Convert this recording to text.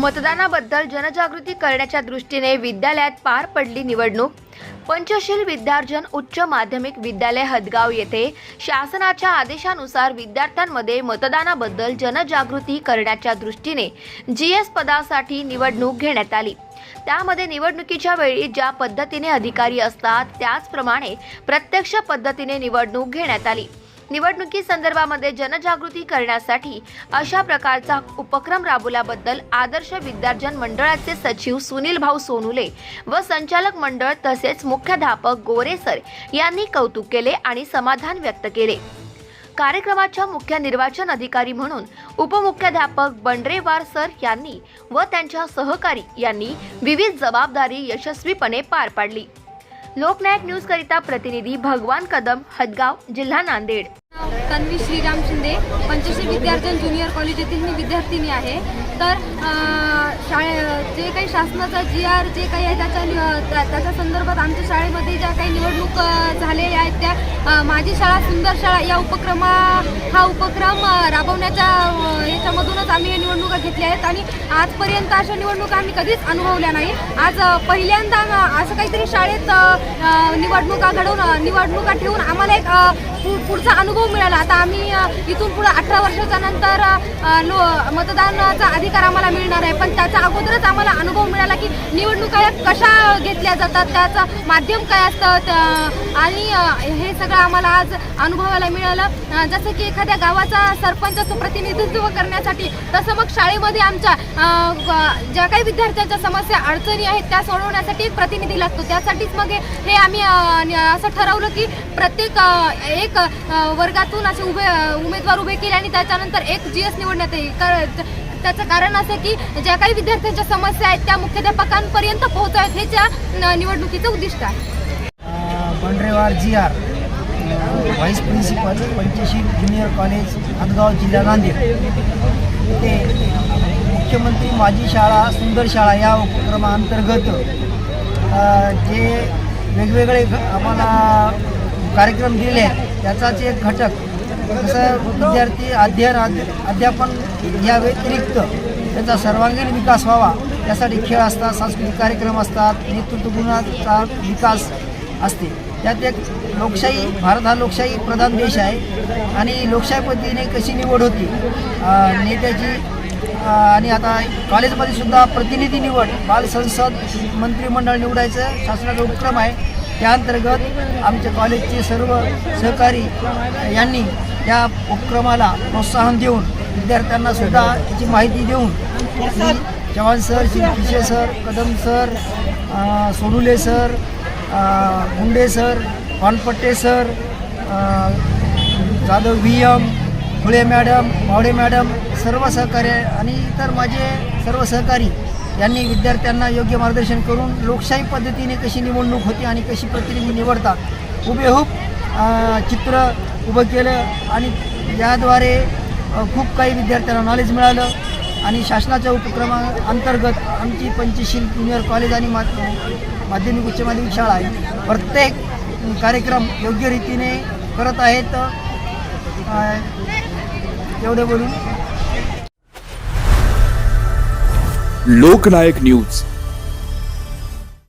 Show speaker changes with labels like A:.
A: मतदानाबद्दल जनजागृती करण्याच्या दृष्टीने विद्यालयात पार पडली निवडणूक. पंचशील विद्यार्जन उच्च माध्यमिक विद्यालय हदगाव येथे शासनाच्या आदेशानुसार विद्यार्थ्यांमध्ये मतदानाबद्दल जनजागृती करण्याच्या दृष्टीने जीएस पदासाठी निवडणूक घेण्यात आली. त्यामध्ये निवडणुकीच्या वेळी ज्या पद्धतीने अधिकारी असतात त्याचप्रमाणे प्रत्यक्ष पद्धतीने निवडणूक घेण्यात आली. निवडणुकी संदर्भामध्ये जनजागृती करण्यासाठी अशा प्रकारचा उपक्रम राबवल्याबद्दल आदर्श विद्यार्जन मंडळाचे सचिव सुनील भाऊ सोनुले व संचालक मंडळ तसेच मुख्याध्यापक गोरे सर यांनी कौतुक केले आणि समाधान व्यक्त केले. कार्यक्रमाच्या मुख्य निर्वाचन अधिकारी म्हणून उपमुख्याध्यापक बंडरेवार सर यांनी व त्यांच्या सहकारी यांनी विविध जबाबदारी यशस्वीपणे पार पाडली. लोकनायक न्यूज करिता प्रतिनिधी भगवान कदम हदगाव जिल्हा नांदेड.
B: तन्वी श्रीराम शिंदे पंचशील विद्यार्थ्यां ज्युनियर कॉलेज येथील मी विद्यार्थिनी आहे. तर शाळे जे काही शासनाचा जी आर जे काही आहे त्याच्या त्याच्या संदर्भात आमच्या शाळेमध्ये ज्या काही निवडणूक झालेल्या आहेत त्या माझी शाळा सुंदर शाळा या उपक्रमा हा उपक्रम राबवण्याच्या याच्यामधूनच आम्ही या निवडणुका घेतल्या आहेत आणि आजपर्यंत अशा निवडणुका आम्ही कधीच अनुभवल्या नाही. आज पहिल्यांदा असं काहीतरी शाळेत निवडणुका घडवून निवडणुका ठेवून आम्हाला एक पु- पुढचा अनुभव मिळाला. आता आम्ही इथून पुढे अठरा वर्षाच्या नंतर लो मतदानाचा अधिकार आम्हाला मिळणार आहे. पण त्याच्या अगोदरच आम्हाला अनुभव मिळाला की निवडणुका या कशा घेतल्या जातात त्याचं माध्यम काय असतं आणि हे सगळं आम्हाला आज अनुभवायला मिळालं. जसं की एखाद्या गावाचा सरपंचाचं प्रतिनिधित्व करण्यासाठी तसं मग शाळेमध्ये आमच्या ज्या काही विद्यार्थ्यांच्या समस्या अडचणी आहेत त्या सोडवण्यासाठी एक प्रतिनिधी लागतो. त्यासाठीच मग हे- आम्ही असं ठरवलं की प्रत्येक एक वर्गातून असे उभे उमेदवार उभे केले आणि त्याच्यानंतर एक जी एस सोडण्यात येईल. त्याचं कारण असं की ज्या काही विद्यार्थ्यांच्या समस्या आहेत त्या मुख्याध्यापकांपर्यंत पोहोचाव्यात हे त्या निवडणुकीचं उद्दिष्ट आहे.
C: Bandrewar G R vice principal Panchsheel junior college Hadgaon जिल्हा नांदेड ते मुख्यमंत्री माझी शाळा सुंदर शाळा या उपक्रमाअंतर्गत जे वेगवेगळे आम्हाला कार्यक्रम दिले आहेत त्याचाच एक घटक जसं विद्यार्थी अध्ययन अध्यापन या व्यतिरिक्त त्यांचा सर्वांगीण विकास व्हावा. यासाठी खेळ असतात सांस्कृतिक कार्यक्रम असतात नेतृत्व गुणाचा विकास असते. त्यात एक लोकशाही भारत हा लोकशाही प्रधान देश आहे आणि लोकशाही पद्धतीने कशी निवड होती नेत्याची आणि आता कॉलेजमध्ये सुद्धा प्रतिनिधी निवड बाल संसद मंत्रिमंडळ निवडायचं शासनाचा उपक्रम आहे. त्या अंतर्गत आमच्या कॉलेजचे सर्व सहकारी यांनी या उपक्रमाला प्रोत्साहन देऊन विद्यार्थ्यांना सुद्धा याची माहिती देऊन Chavan sir Shri sir Kadam sir Sodule Sonule sir Gunde sir Panpatte sir Jadhav V M Phule madam Mawade madam सर्व सहकार्य आणि इतर माझे सर्व सहकारी यांनी विद्यार्थ्यांना योग्य मार्गदर्शन करून लोकशाही पद्धतीने कशी निवडणूक होती आणि कशी प्रतिनिधी निवडतात हुबेहूब चित्र उभं केलं आणि याद्वारे खूप काही विद्यार्थ्यांना नॉलेज मिळालं आणि शासनाच्या उपक्रमा अंतर्गत आमची पंचशील ज्युनियर कॉलेज आणि मा माध्यमिक उच्च माध्यमिक शाळा आहे. प्रत्येक कार्यक्रम योग्य रीतीने करत आहेत. एवढे बोलून.
D: लोकनायक न्यूज.